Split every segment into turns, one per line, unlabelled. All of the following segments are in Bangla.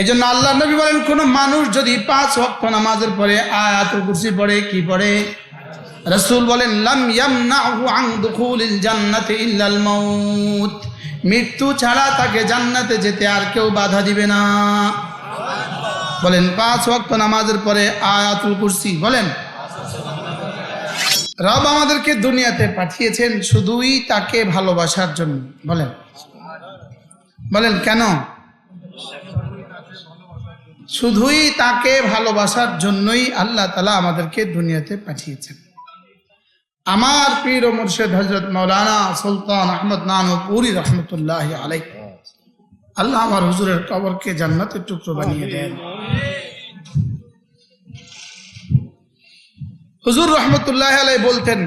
এই জন্য আল্লাহ নবী বলেন, কোন মানুষ যদি পাঁচ ওয়াক্ত নামাজের পরে আয়াতুল কুরসি পড়ে, কি পড়ে? রসুল বলেন, লাম ইয়ামনাহু আন দুখুলিল জান্নাতি ইল্লাল মাউত। মৃত্যু ছাড়া তাকে জান্নাতে যেতে আর কেউ বাধা দিবে না। বলেন, পাঁচ ওয়াক্ত নামাজের পরে আয়াতুল কুরসি, বলেন। রব আমাদেরকে দুনিয়াতে পাঠিয়েছেন শুধুই তাকে ভালোবাসার জন্য, বলেন। বলেন, কেন? শুধুই তাকে ভালোবাসার জন্যই আল্লাহ তালা আমাদেরকে দুনিয়াতে পাঠিয়েছেন। আমার পীর ও মুর্শেদ হজরত মৌলানা সুলতান আহমদ নানুপুরি রহমতুল্লাহ আলাই আল্লাহ আমার হুজুরের কবরকে জান্নাতের টুকরো বানিয়ে দেন। হুজুর রহমতুল্লাহ আলাই বলতেন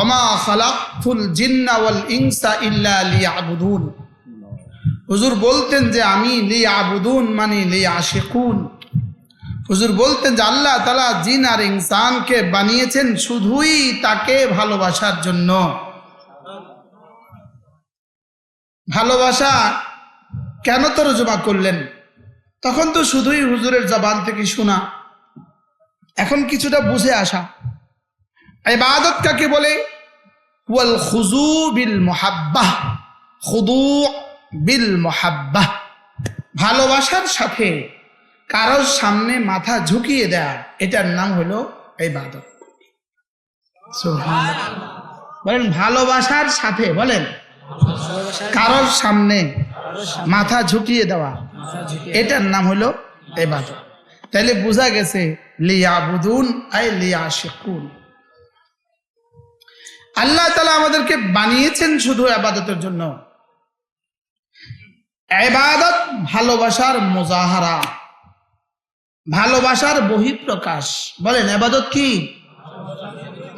ওমা খালাকুল জিন্না ওয়াল ইনসা ইল্লা হুজুর বলতেন যে আমি লি আবুদুন মানে লি আশিকুন হুজুর বলতেন যে আল্লাহ তালা জিন আর ইনসানকে বানিয়েছেন শুধুই তাকে ভালোবাসার জন্য। ভালোবাসা কেন তরজমা করলেন? তখন তো শুধুই হুজুরের জবান থেকে শোনা। এখন কিছুটা বুঝে আসা। ইবাদত কাকে বলে? ওয়াল খুজু বিল মোহাব্বাহ। খুদু বিল মোহাব্বাহ ভালোবাসার সাথে কারোর সামনে মাথা ঝুঁকিয়ে দেয়া, এটার নাম হলো ইবাদত। সুবহানাল্লাহ। বলেন, ভালোবাসার সাথে, বলেন, কারোর সামনে মাথা ঝুঁকিয়ে দেওয়া, এটার নাম হলো ইবাদত। তাহলে বোঝা গেছে, লিয়াবুদুন আই লিয়াশিকুন। আল্লাহ তালা আমাদেরকে বানিয়েছেন শুধু আবাদতের জন্য। এবাদত ভালোবাসার মোজাহারা। ভালোবাসার বহিঃপ্রকাশ। বলেন এবাদত কি?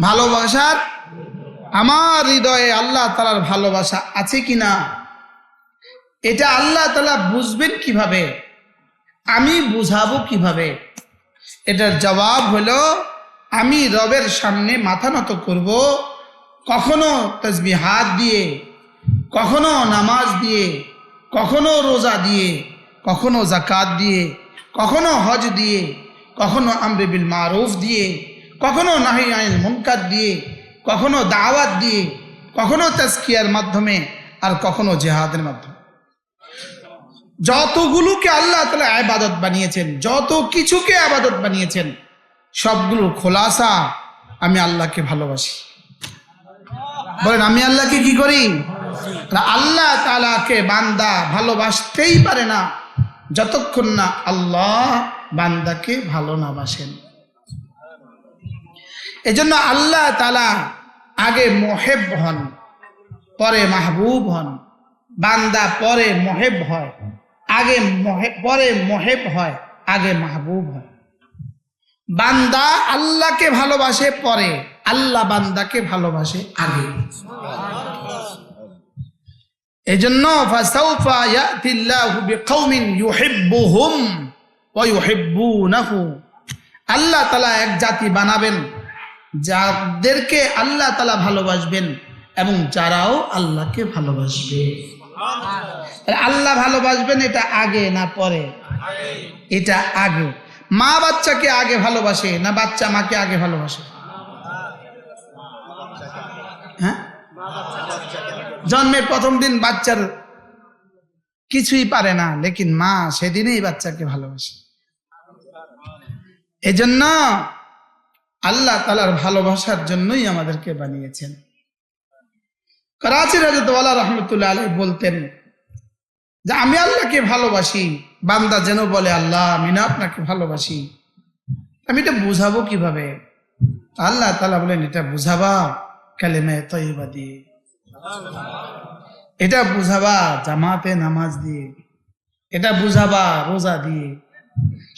ভালোবাসার? আমার হৃদয়ে আল্লাহ তালার ভালোবাসা আছে কিনা? এটা আল্লাহ তালা বুঝবেন কীভাবে? আমি বুঝাবো কীভাবে? এটার জবাব হলো, আমি রবের সামনে মাথা নত করব, কখনো তসবি হাত দিয়ে, কখনো নামাজ দিয়ে কখনো রোজা দিয়ে, কখনো জাকাত দিয়ে, কখনো হজ দিয়ে, কখনো আমরে বিল মারুফ দিয়ে, কখনো নাহি আইন মুনকার দিয়ে, কখনো দাওয়াত দিয়ে, কখনো তাস্কিয়ার মাধ্যমে আর কখনো জেহাদের মাধ্যমে। যতগুলোকে আল্লাহ তালা আবাদত বানিয়েছেন, যত কিছুকে আবাদত বানিয়েছেন সবগুলো খোলাসা আমি আল্লাহকে ভালোবাসি। বলেন, আমি আল্লাহকে কি করি? আল্লাহ তালাকে বান্দা ভালোবাসতেই পারে না, যতক্ষণ না আল্লাহ বান্দাকে ভালো না বাসেন। এজন্য আল্লাহ তালা আগে মোহেব হন, পরে মাহবুব হন। বান্দা পরে মোহেব হয়, আগে পরে মোহেব হয়, আগে মাহবুব হয়। বান্দা আল্লাহকে ভালোবাসে পরে, আল্লাহ বান্দাকে ভালোবাসে আগে। এজন্য, ফাসাউফা ইয়াতিল্লাহু বিকাউমিন ইউহিব্বুহুম ওয়া ইউহিব্বুনাহু। আল্লাহ তাআলা এক জাতি বানাবেন, যাদেরকে আল্লাহ তাআলা ভালোবাসবেন এবং যারাও আল্লাহকে ভালোবাসবে। আল্লাহ ভালোবাসবেন এটা আগে না পরে? এটা আগে। মা বাচ্চাকে আগে ভালোবাসে না বাচ্চা মাকে আগে ভালোবাসে? জন্মের প্রথম দিন বাচ্চার কিছুই পারে না, লেকিন মা সেদিনেই বাচ্চাকে ভালোবাসে। এজন্য আল্লাহ তালার ভালোবাসার জন্যই আমাদেরকে বানিয়েছেন। করাচির রাজতওয়ালা রহমতুল্লাহ আলাই বলতেন যে, আমি আল্লাহকে ভালোবাসি, বান্দা যেন বলে, আল্লাহ, আমি না আপনাকে ভালোবাসি। আমি এটা বুঝাবো কীভাবে আল্লাহ তালা বলেন, এটা বুঝাবা কালেমে তৈবা দিয়ে। এটা বুঝাবা জামাতে নামাজ দিয়ে, এটা বুঝাবা রোজা দিয়ে,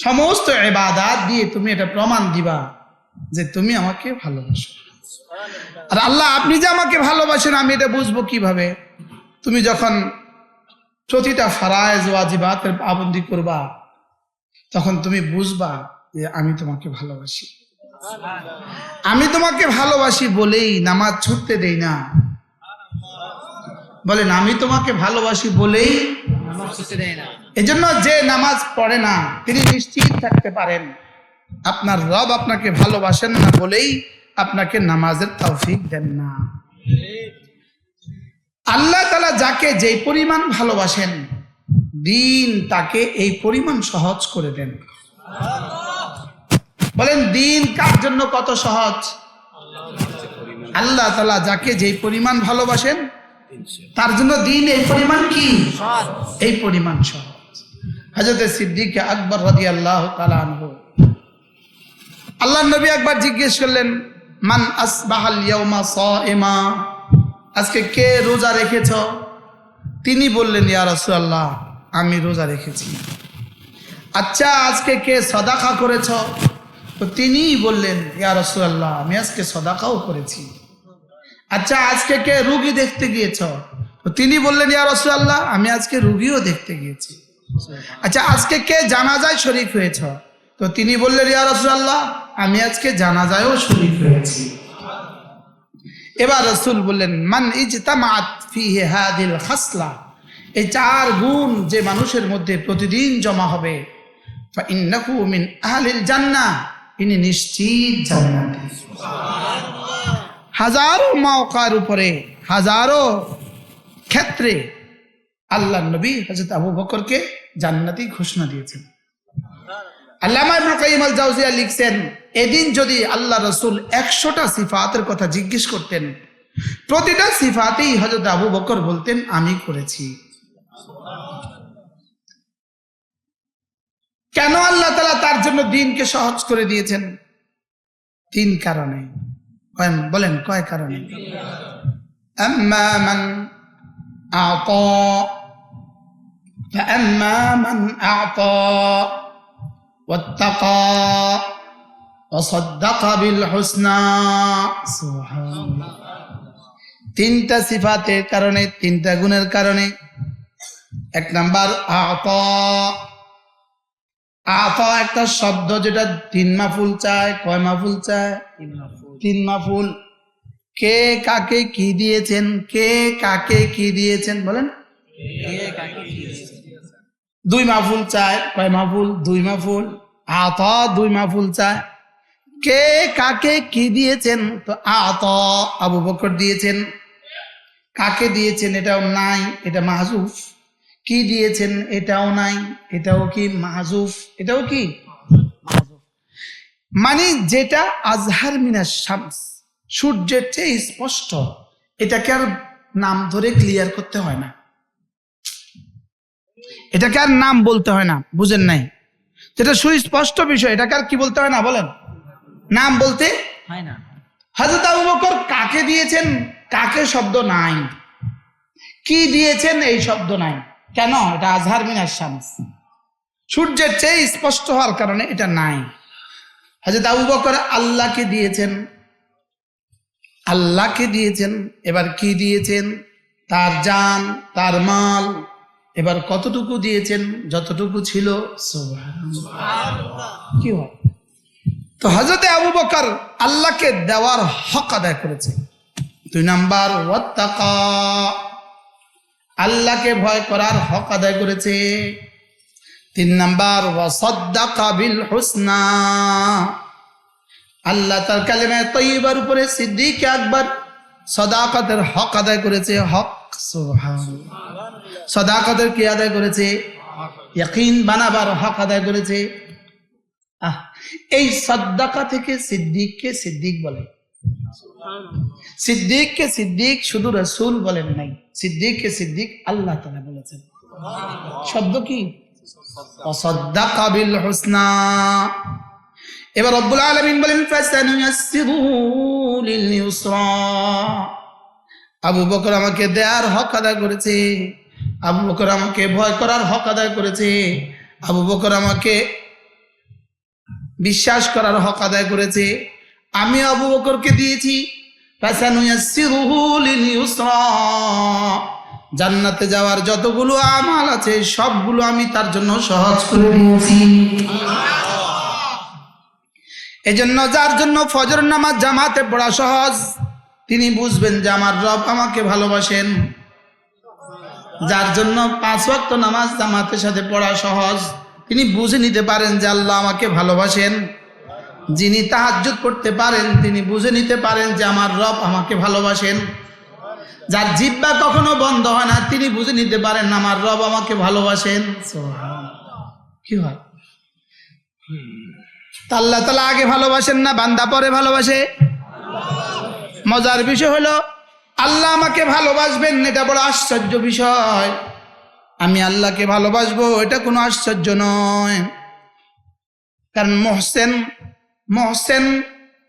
সমস্ত এবাদাত দিয়ে তুমি এটা প্রমাণ দিবা যে তুমি আমাকে ভালোবাসো। আর আল্লাহ, আপনি যে আমাকে ভালোবাসেন, আমি এটা বুঝব কীভাবে? তুমি যখন প্রতিটা ফারায়জ ওয়াজিবাতের পাবন্দি করবা, তখন তুমি বুঝবা যে আমি তোমাকে ভালোবাসি। আমি তোমাকে ভালোবাসি বলেই নামাজ ছুটতে দেই না। বলেন আমি তোমাকে ভালোবাসি বলেই এজন্য যে নামাজ পড়ে না তিনি নিশ্চিত থাকতে পারেন। আপনার রব আপনাকে ভালোবাসেন না বলেই আপনাকে নামাজের তৌফিক দেন না। আল্লাহ তালা যাকে যে পরিমাণ ভালোবাসেন দিন তাকে এই পরিমাণ সহজ করে দেন। বলেন দিন কার জন্য কত সহজ? আল্লাহ তালা যাকে যে পরিমাণ ভালোবাসেন তার জন্য দিন এই পরিমাণ কি? এই পরিমাণ সহজ হজরত সিদ্দিক আকবর রাজি আল্লাহ তালানহ আল্লাহ নবী একবার জিজ্ঞেস করলেন মান আসবাহাল ইয়াউমা সাইমা? আজকে কে রোজা রেখেছ? তিনি বললেন ইয়া রাসূলুল্লাহ আমি রোজা রেখেছি। আচ্ছা আজকে কে সদাকা করেছ? তো তিনিই বললেন ইয়া রাসূলুল্লাহ আমি আজকে সদাকাও করেছি। আচ্ছা আজকে কে রুগী দেখতে গিয়েছ? তিনি বললেন, ইয়া রাসূলুল্লাহ, আমি আজকে রুগীও দেখতে গিয়েছি। আচ্ছা আজকে কে জানাজায় শরিক হয়েছ? তো তিনি বললেন, ইয়া রাসূলুল্লাহ, আমি আজকে জানাজায়ও শরিক হয়েছি। এবার রসুল বললেন, মান ইজতামাত ফিহি হাদিল খাসলা, এই চার গুণ যে মানুষের মধ্যে প্রতিদিন জমা হবে ফাইন্নাহু মিন আহলিল জান্নাহ, ইনি নিশ্চিত জান্নাতি। হাজারো মৌকার উপরে, হাজারো ক্ষেত্রে আল্লাহ নবী হজরত আবু বকরকে জান্নাতি ঘোষণা দিয়েছেন। লিখছেন, এদিন যদি আল্লাহ রসুল একশোটা সিফাতের কথা জিজ্ঞেস করতেন, প্রতিটা সিফাতেই হজরত আবু বকর বলতেন, আমি করেছি। কেন আল্লাহ তালা তার জন্য দিনকে সহজ করে দিয়েছেন? তিন কারণে। বলেন কয় কারণে أما من أعطى فأما من أعطى واتقى وصدق بالحسنى سبحان الله তিনটা সিফাতের কারণে তিনটা গুণের কারণে এক নাম্বার আত আত একটা শব্দ যেটা তিন মাফুল চায় কয় মাফুল চায় তিন মাফুল। কে কাকে কি দিয়েছেন? কে কাকে কি দিয়েছেন? বলেন। দুই মাফুল চায়। কয় মাফুল? দুই মাফুল। আত দুই মাফুল চায়। কে কাকে কি দিয়েছেন? তো আত আবু বকর দিয়েছেন। কাকে দিয়েছেন? এটাও নাই, এটা মাহজুফ। কি দিয়েছেন? এটাও নাই, এটাও কি মাহজুফ? এটাও কি? মানে যেটা আজহার মিনাস শামস সূর্যের চেয়ে স্পষ্ট এটাকে আর নাম ধরে ক্লিয়ার করতে হয় না। এটাকে আর নাম বলতে হয় না বুঝেন নাই? যেটা সুস্পষ্ট বিষয় এটাকে আর কি বলতে হয় না বলেন? নাম বলতে
হয় না।
হজরত আবু বকর কাকে দিয়েছেন? কাকে শব্দ নাই। কি দিয়েছেন? এই শব্দ নাই। কেন? এটা আজহার মিনার শামস। সূর্যের চেয়ে স্পষ্ট হওয়ার কারণে এটা নাই। হজরত আবু বকর আল্লাহকে দিয়েছেন। আল্লাহকে দিয়েছেন। এবার কি দিয়েছেন? তার জান তার মাল। এবার কতটুকু দিয়েছেন? যতটুকু ছিল। কি হয়? তো হজরতে আবু বকর আল্লাহকে দেওয়ার হক আদায় করেছে। দুই নাম্বার আল্লাহকে ভয় করার হক আদায় করেছে। তিন নাম্বার ওয়াসাদ্দাকা বিল হুসনা। আল্লাহ তার কালেমায় তৈবার উপরে সিদ্দিক আকবর সদাকতের হক আদায় করেছে হক। সদাকতের কি আদায় করেছে? ইয়াকিন বানাবার হক আদায় করেছে। আহ, এই সদ্দাকা থেকে সিদ্দিককে সিদ্দিক বলে। সিদ্দিককে সিদ্দিক শুধু রসুল বলেন নাই সিদ্দিককে সিদ্দিক আল্লাহ তালা বলেছেন। শব্দ কি? এবার রব্বুল আলামিন বলেন আবু বকর আমাকে দেয়ার হক আদায় করেছে। আবু বকর আমাকে ভয় করার হক আদায় করেছে। আবু বকর আমাকে বিশ্বাস করার হক আদায় করেছে। আমি আবু বকরকে দিয়েছি জান্নাতে যাওয়ার যতগুলো আমাল আছে, সবগুলো আমি তার জন্য সহজ করে দিয়েছি এজন্য যার জন্য ফজর নামাজ জামাতে পড়া সহজ, তিনি বুঝবেন যে আমার রব আমাকে ভালোবাসেন। যার জন্য পাঁচ ওয়াক্ত নামাজ জামাতের সাথে পড়া সহজ, তিনি বুঝে নিতে পারেন যে আল্লাহ আমাকে ভালোবাসেন। যিনি তাহাজ্জুদ করতে পারেন, তিনি বুঝে নিতে পারেন যে আমার রব আমাকে ভালোবাসেন। যার জিব্বা কখনো বন্ধ হয় না তিনি বুঝে নিতে পারেন না আমার রব আমাকে ভালোবাসেন। কি হয়? তা আল্লাহ তালা আগে ভালোবাসেন না বান্দা পরে ভালোবাসে? মজার বিষয় হলো আল্লাহ আমাকে ভালোবাসবেন এটা বড় আশ্চর্য বিষয়। আমি আল্লাহকে ভালোবাসবো এটা কোনো আশ্চর্য নয়। কারণ মহসেন মহসেন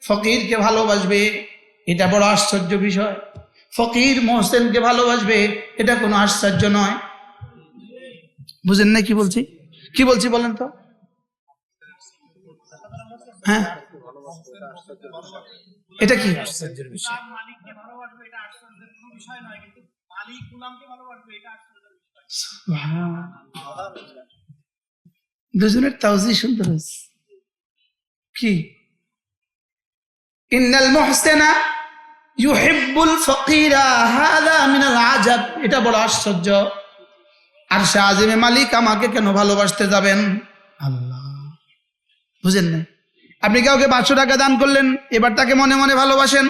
ফকিরকে ভালোবাসবে এটা বড় আশ্চর্য বিষয়। ফকির মহসেনকে ভালোবাসবে এটা কোনো আশ্চর্য নয়। বুঝেন না কি বলছি? কি বলছি বলেন তো? হ্যাঁ? এটা কি? আশ্চর্যের বিষয়। দুজনের তাওজি সুন্দর হয়েছে। কি? ইন্নাল মুহসিনা ইউহিব্বুল ফকিরা হাদা মিনাল আজাব। এটা বড় আশ্চর্য। আর শাহজিমে মালিক আমাকে কেন ভালোবাসতে যাবেন? আল্লাহ। বুঝেন না আপনি কাউকে পাঁচশো টাকা দান করলেন, এবার তাকে মনে মনে ভালোবাসেন?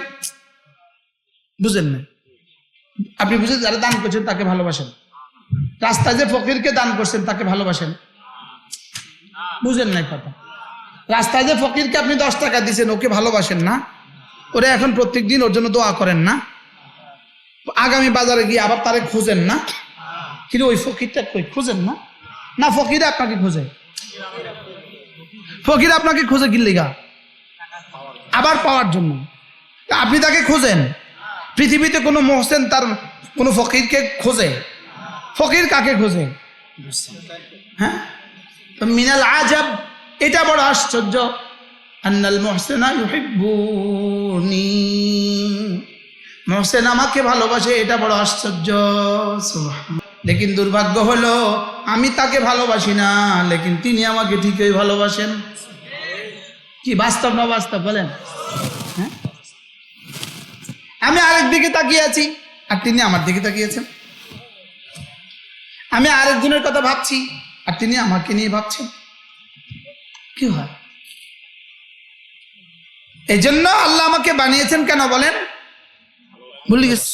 বুঝেন না আপনি বুঝেন, যারা দান করছেন তাকে ভালোবাসেন। রাস্তায় যে ফকিরকে দান করছেন তাকে ভালোবাসেন? বুঝেন নাই কথা? রাস্তায় যে ফকিরকে আপনি দশ টাকা দিয়েছেন ওকে ভালোবাসেন না? ওরে এখন প্রত্যেক দিন ওর জন্য দোয়া করেন না। আগামী বাজারে গিয়ে আবার তারে খুঁজেন না। কিন্তু ওই ফকিরটা কই? খুঁজেন না? না, ফকির আপনাকে খুঁজে। ফকির আপনাকে খুঁজে গিল্লিগা আবার পাওয়ার জন্য। আপনি তাকে খুঁজেন। পৃথিবীতে কোনো মহসেন তার কোনো ফকিরকে খোঁজে। ফকির কাকে খোঁজে? হ্যাঁ? মিনাল আজাব, এটা বড় আশ্চর্য। আন্নাল মহসেনা ইউহিব্বুনি। মহসেন আমাকে ভালোবাসে, এটা বড় আশ্চর্য। লেকিন দুর্ভাগ্য হলো, আমি তাকে ভালোবাসি না, লেকিন তিনি আমাকে ঠিকই ভালোবাসেন। কি বাস্তব না বাস্তব, বলেন। হ্যাঁ? আমি আরেক দিকে তাকিয়ে আছি, আর তিনি আমার দিকে তাকিয়েছেন। আমি আরেকজনের কথা ভাবছি, আর তিনি আমাকে নিয়ে ভাবছেন। কি হয়? এই জন্য আল্লাহ আমাকে বানিয়েছেন কেন বলেন? ভুলে গেছি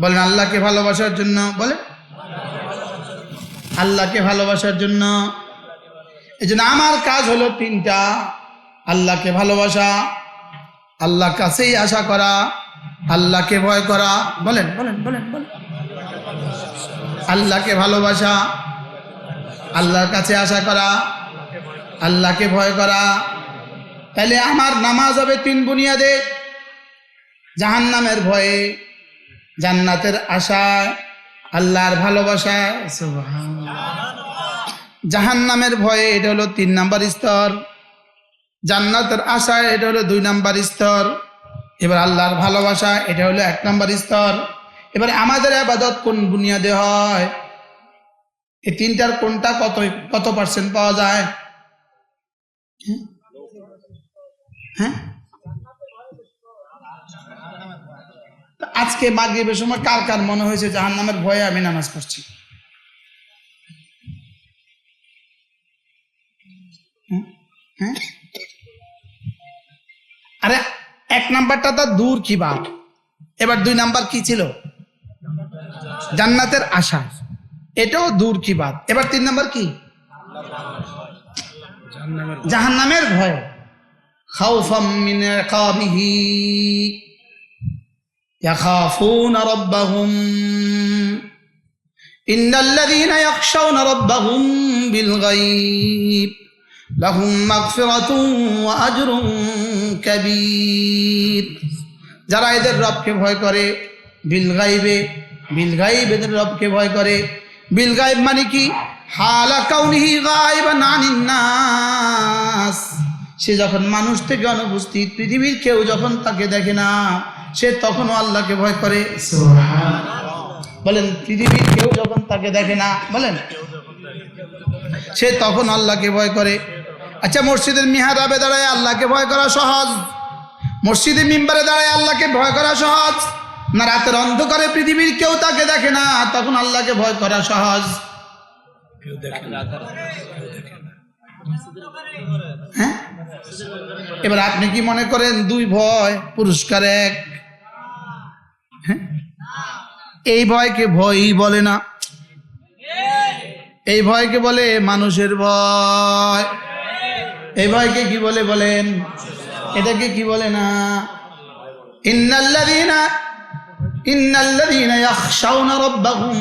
বলেন, আল্লাহকে ভালোবাসার জন্য, বলেন। আল্লাহকে ভালোবাসার জন্য। এই জন্য আমার কাজ হলো তিনটা। আল্লাহকে ভালোবাসা আল্লাহ কাছেই আশা করা, আল্লাহকে ভয় করা। বলেন বলেন বলেন বলেন। আল্লাহকে ভালোবাসা, আল্লাহর কাছে আশা করা, আল্লাহকে ভয় করা তাহলে আমার নামাজ হবে তিন বুনিয়াদে। জাহান নামের ভয়ে জান্নাতের আশায় আল্লাহর ভালোবাসা। জাহান নামের ভয়ে এটা হলো তিন নাম্বার স্তর। জান্নাতের আশায় এটা হলো দুই নাম্বার স্তর। এবার আল্লাহর ভালোবাসা এটা হলো এক নাম্বার স্তর। এবার আমাদের আবাদত কোন বুনিয়াদে হয়? এই তিনটার কোনটা কত কত পার্সেন্ট পাওয়া যায়? হ্যাঁ? আজকে মাগরিবের সময় কার কার মনে হয়েছে জাহান নামের ভয়ে আমি নামাজ পড়ছি? হ্যাঁ? হ্যাঁ? আরে এক নাম্বারটা তো দূর কি বাপ? এবার দুই নাম্বার কি ছিল? জান্নাতের আশা। এটাও দূর কি বাদ এবার তিন নাম্বার কি? জাহান্নামের ভয়। খাউফাম মিন ইকাবিহি يخافون ربهم إن الذين يخشون ربهم بالغيب لهم مغفرة وأجر كبير যারা এদের রবকে ভয় করে বিল গাইবে বিল গাইব এদের রবকে ভয় করে বিল গাইব মানে কি হালা কাউনিহি গাইবান আনিন নাস সে যখন মানুষ থেকে অনুপস্থিত পৃথিবীর কেউ যখন তাকে দেখে না সে তখনও আল্লাহকে ভয় করে। বলেন পৃথিবীর কেউ যখন তাকে দেখে না বলেন সে তখন আল্লাহকে ভয় করে। আচ্ছা মসজিদের মিহারাবে দাঁড়ায় আল্লাহকে ভয় করা সহজ? মসজিদে মিম্বারে দাঁড়ায় আল্লাহকে ভয় করা সহজ? না রাতের অন্ধকারে পৃথিবীর কেউ তাকে দেখে না তখন আল্লাহকে ভয় করা সহজ? হ্যাঁ? এবার আপনি কি মনে করেন দুই ভয়, পুরস্কার এক? হ্যাঁ? এই ভয়কে ভয়ই বলে না। এই ভয়কে বলে মানুষের ভয়। এই ভয়কে কি বলে বলেন? এটাকে কি বলে না? ইন্নাল্লাযীনা ইন্নাল্লাযীনা ইয়াখশাউনা রাব্বাহুম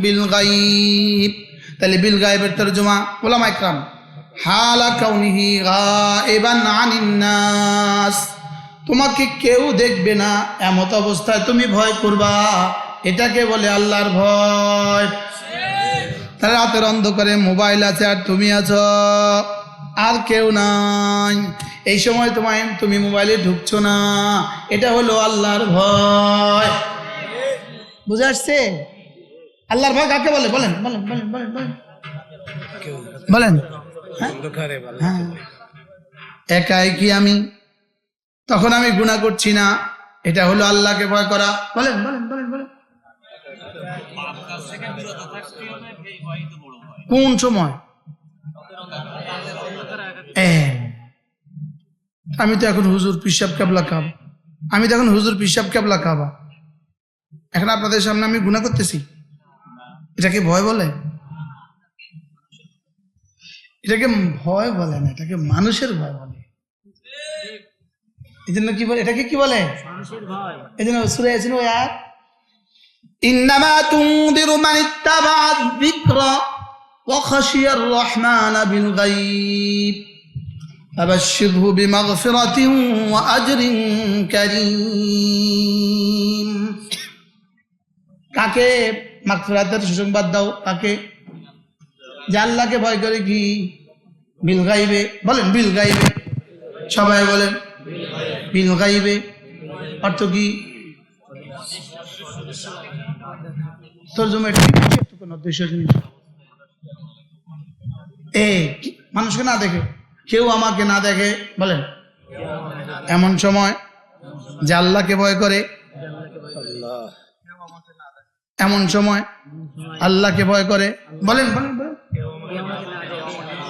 বিল গায়ব। তাহলে বিল গায়বের তরজমা ওলামা ইকরাম হালা কাউনিহি আনিন নাস। তোমাকে কেউ দেখবে না এমত অবস্থায় তুমি ভয় করবা। এটাকে বলে আল্লাহর ভয়। তাহলে রাতের অন্ধকারে মোবাইল আছে আর তুমি আছো। আর কেউ নাই। এই সময় তোমায় তুমি মোবাইলে ঢুকছো না। এটা হলো আল্লাহর ভয়। বুঝে আসছে? আল্লাহর ভয় কাকে বলে? বলেন বলেন বলেন বলেন বলেন। বলেন। হ্যাঁ? হ্যাঁ। একাই কি আমি? তখন আমি গুণা করছি না। এটা হলো আল্লাহকে ভয় করা। বলেন বলেন বলেন বলেন। কোন সময়? আমি তো এখন হুজুর পিসাব কেবলা খাব। আমি তো এখন হুজুর পিসাব কেবলা খাবা। এখন আপনাদের সামনে আমি গুণা করতেছি? এটাকে ভয় বলে? এটাকে ভয় বলে না এটাকে মানুষের ভয় বলে এই জন্য কি বলে এটাকে কি বলে এই জন্য সুরে আছেন ওই আর إنما تنذر من اتبع الذكر وخشي الرحمن بالغيب فبشره بمغفرة وأجر كريم কাকে মাগফিরাতের সুসংবাদ দাও কাকে যে আল্লাহকে ভয় করে কি? বিল গাইবে। বলেন বিল গাইবে। সবাই বলেন বিল গাইবে। অর্থ কি? উদ্দেশ্য জিনিস। এ মানুষকে না দেখে? কেউ আমাকে না দেখে? বলেন। এমন সময় যে আল্লাহকে ভয় করে এমন সময় আল্লাহকে ভয় করে। বলেন বলেন।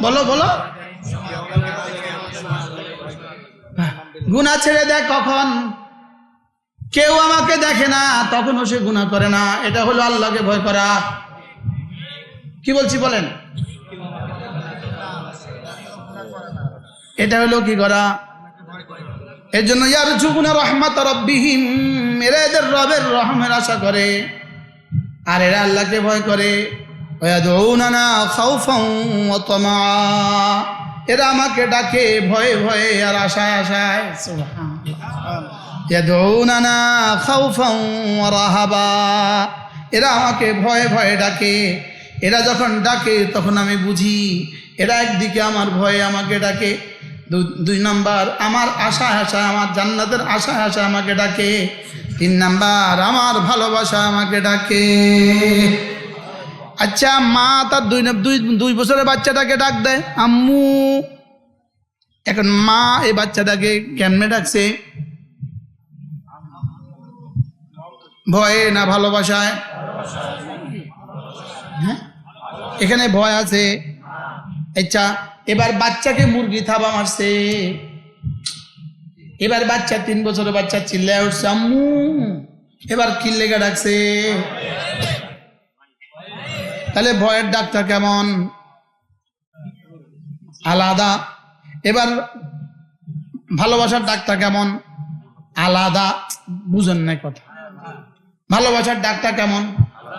বলো বলো। গুণা ছেড়ে দেয় কখন? কেউ আমাকে দেখে না, তখনও সে গুণা করে না। এটা হলো আল্লাহকে ভয় করা। কি বলছি বলেন? এটা হলো কি করা? এর জন্য ইয়ার যুগুনা রহমাত রব্বিহিম, এরা এদের রবের রহমের আশা করে। আর এরা আল্লাহকে ভয় করে। ওয়াদউনানা খাউফাও ওয়া তামা এরা আমাকে ডাকে ভয়ে ভয়ে আর আশায় আশায়। সুবহানাল্লাহ। ইয়াদউনানা খাউফাও ওয়া রাহাবা এরা আমাকে ভয়ে ভয়ে ডাকে। এরা যখন ডাকে তখন আমি বুঝি, এরা একদিকে আমার ভয়ে আমাকে ডাকে। দুই নাম্বার, আমার আশা আশা আমার জান্নাতের আশা আশা আমাকে ডাকে। তিন নাম্বার, আমার ভালোবাসা আমাকে ডাকে। আচ্ছা মা তার দুই দুই দুই বছরের বাচ্চাটাকে ডাক দেয়, আম্মু। এখন মা এই বাচ্চাটাকে কেমনে ডাকছে? ভয়ে না ভালোবাসায়? হ্যাঁ? এখানে ভয় আছে। আচ্ছা এবার বাচ্চাকে মুরগি থাবা মারছে। এবার বাচ্চা, তিন বছরের বাচ্চা চিল্লায় উঠছে, আম্মু। এবার কি লেগে ডাকছে? তাহলে ভয়ের ডাক্তার কেমন? আলাদা। এবার ভালোবাসার ডাক্তার কেমন? আলাদা। বুঝেন নাই কথা। ভালোবাসার ডাকটা কেমন?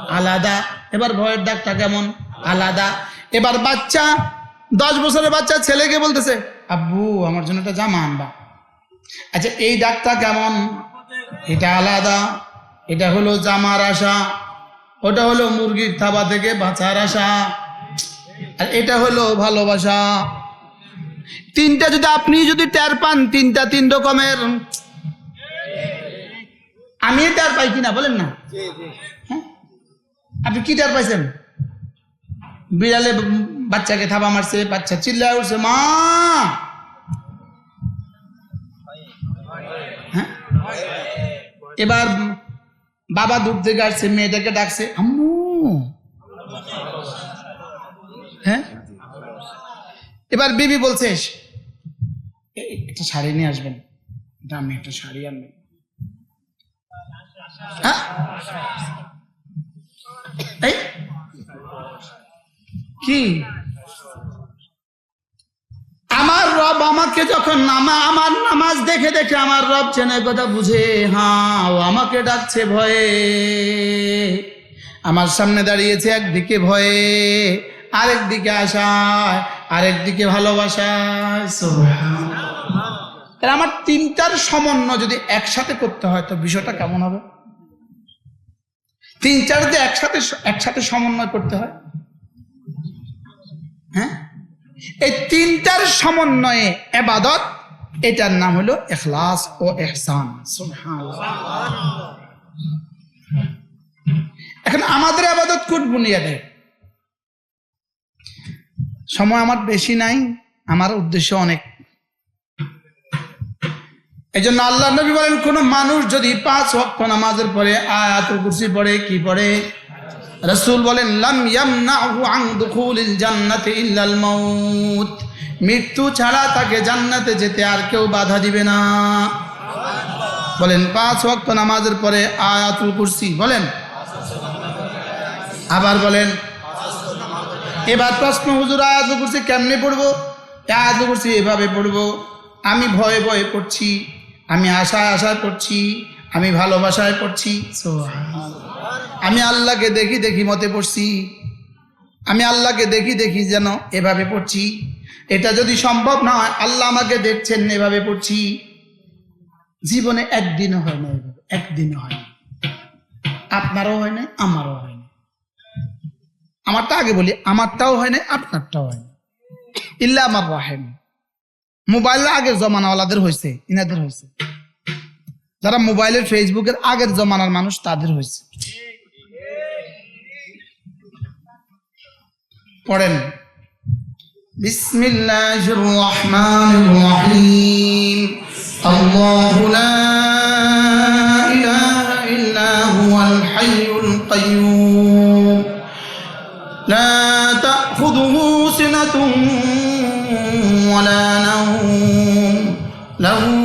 আলাদা। এবার ভয়ের ডাকটা কেমন? আলাদা। এবার বাচ্চা, দশ বছরের বাচ্চা ছেলেকে বলতেছে, আব্বু, আমার জন্য একটা জামা আনবা। আচ্ছা এই ডাকটা কেমন? এটা আলাদা। এটা হলো জামার আশা। ওটা হলো মুরগির থাবা থেকে বাঁচার আশা। আর এটা হলো ভালোবাসা। তিনটা যদি আপনি যদি টের পান, তিনটা তিন রকমের। আমি টের পাই কিনা বলেন না? হ্যাঁ? আপনি কি টের পাইছেন? বিড়ালে বাচ্চাকে থাবা মারছে, বাচ্চা চিল্লায় উঠছে, মা! হ্যাঁ? এবার বাবা দূর থেকে আসছে মেয়েটাকে ডাকছে আম্মু! হ্যাঁ? এবার বিবি বলছে "এই, একটা শাড়ি নিয়ে আসবেন। দামি একটা শাড়ি আনবেন হ্যাঁ? কি? রব আমাকে যখন নামা, আমার নামাজ দেখে দেখে আমার রব চেনে কথা বুঝে হ্যাঁ ও আমাকে ডাকছে ভয়ে। আমার সামনে দাঁড়িয়েছে একদিকে ভয়ে, আরেক দিকে আশায়, আরেক দিকে ভালোবাসায়। আমার তিনটার সমন্বয় যদি একসাথে করতে হয়, তো বিষয়টা কেমন হবে? তিন চার যে একসাথে একসাথে সমন্বয় করতে হয় হ্যাঁ? এই তিনটার সমন্বয়ে এবাদত, এটার নাম হলো এখলাস ও এহসান এখন আমাদের আবাদত কোন বুনিয়াদে সময় আমার বেশি নাই, আমার উদ্দেশ্য অনেক। এই জন্য আল্লাহ নবী বলেন, কোন মানুষ যদি পাঁচ ওয়াক্ত নামাজের পরে আয়াতুল কুরসি পড়ে, কি পড়ে? রসুল বলেন, লাম ইয়ামনাহু আন দুখুলিল জান্নাতি ইল্লাল মাউত। মৃত্যু ছাড়া তাকে জান্নাতে যেতে আর কেউ বাধা দিবে না। বলেন, পাঁচ ওয়াক্ত নামাজের পরে আয়াতুল কুরসি বলেন। আবার বলেন, এবার প্রশ্ন, হুজুর, আয়াতুল কুরসি কেমনে পড়ব? আয়াতুল কুরসি এভাবে পড়ব, আমি ভয়ে ভয়ে পড়ছি, আমি আশায় আশায় পড়ছি আমি ভালোবাসায় পড়ছি। আমি আল্লাহকে দেখি দেখি মতে পড়ছি। আমি আল্লাহকে দেখি দেখি যেন এভাবে পড়ছি। এটা যদি সম্ভব না হয় আল্লাহ আমাকে দেখছেন এভাবে পড়ছি। জীবনে একদিনও হয় না এভাবে, একদিনও হয় না। আপনারও হয় না, আমারও হয় না। আমারটা আগে বলি, আমারটাও হয় না, আপনারটাও হয় না। ইল্লা আমার রাহেম। মোবাইল আগের জমানাওয়ালাদের হয়েছে ইনাদের হয়েছে যারা মোবাইলের, ফেসবুকের আগের জমানার মানুষ, তাদের হয়েছে। পড়েন। বিসমিল্লাহির রহমানির রহিম লা ইলাহা ইল্লা হুয়াল হাইয়ুল কাইয়্যুম লা তাখুযুহু সিনাতুন ওয়ালা নাওম। লাহু মা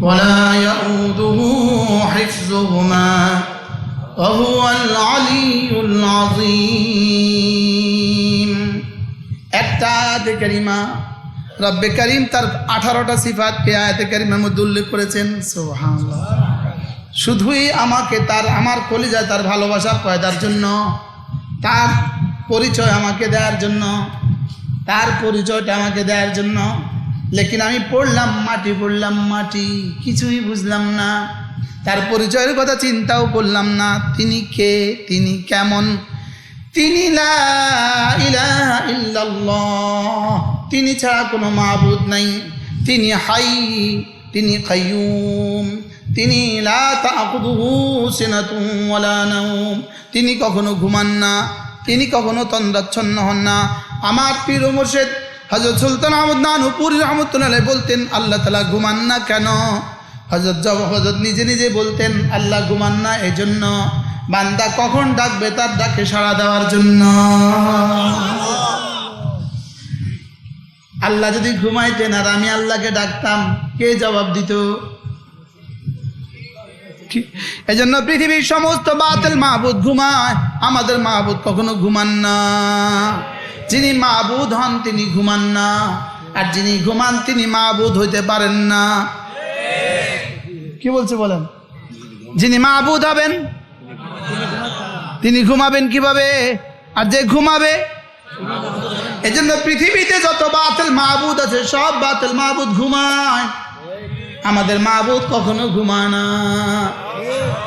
ولا يؤوده حفظهما وهو العلي العظيم একটা আয়াতে কারিমা রব্বে করিম তার আঠারোটা সিফাতকে আয়াতে কারিমার মধ্যে উল্লেখ করেছেন সুবহানাল্লাহ শুধুই আমাকে তার আমার কলিজায় তার ভালোবাসা পয়দার জন্য তার পরিচয় আমাকে দেওয়ার জন্য তার পরিচয়টা আমাকে দেওয়ার জন্য লেকিন আমি পড়লাম মাটি পড়লাম মাটি, কিছুই বুঝলাম না। তার পরিচয়ের কথা চিন্তাও করলাম না, তিনি কে, তিনি কেমন? তিনি তিনি ছাড়া কোনো মাবুদ নাই। তিনি হাই, তিনি কাইয়ুম, তিনি তিনি কখনো ঘুমান না, তিনি কখনো তন্দ্রাচ্ছন্ন হন না। আমার পীর ও মুর্শিদ হজরত সুলতান আহমদ নানুপুরি রহমতুল্লাহ বলতেন, আল্লাহ তালা ঘুমান না কেন? হজরত জব হজরত নিজে নিজে বলতেন, আল্লাহ ঘুমান না এই জন্য বান্দা কখন ডাকবে তার ডাকে সাড়া দেওয়ার জন্য। আল্লাহ যদি ঘুমাইতেন আর আমি আল্লাহকে ডাকতাম, কে জবাব দিত? এই জন্য পৃথিবীর সমস্ত বাতিল মাহবুদ ঘুমায়, আমাদের মাহবুদ কখনো ঘুমান না। যিনি মাহবুদ হন, তিনি ঘুমান না। আর যিনি ঘুমান, তিনি মাহবুদ হইতে পারেন না। কি বলছে বলেন? যিনি মাহবুদ হবেন, তিনি ঘুমাবেন কীভাবে? আর যে ঘুমাবে এই জন্য পৃথিবীতে যত বাতিল মাহবুদ আছে, সব বাতিল মাহবুদ ঘুমায়। আমাদের মাহবুদ কখনো ঘুমায় না।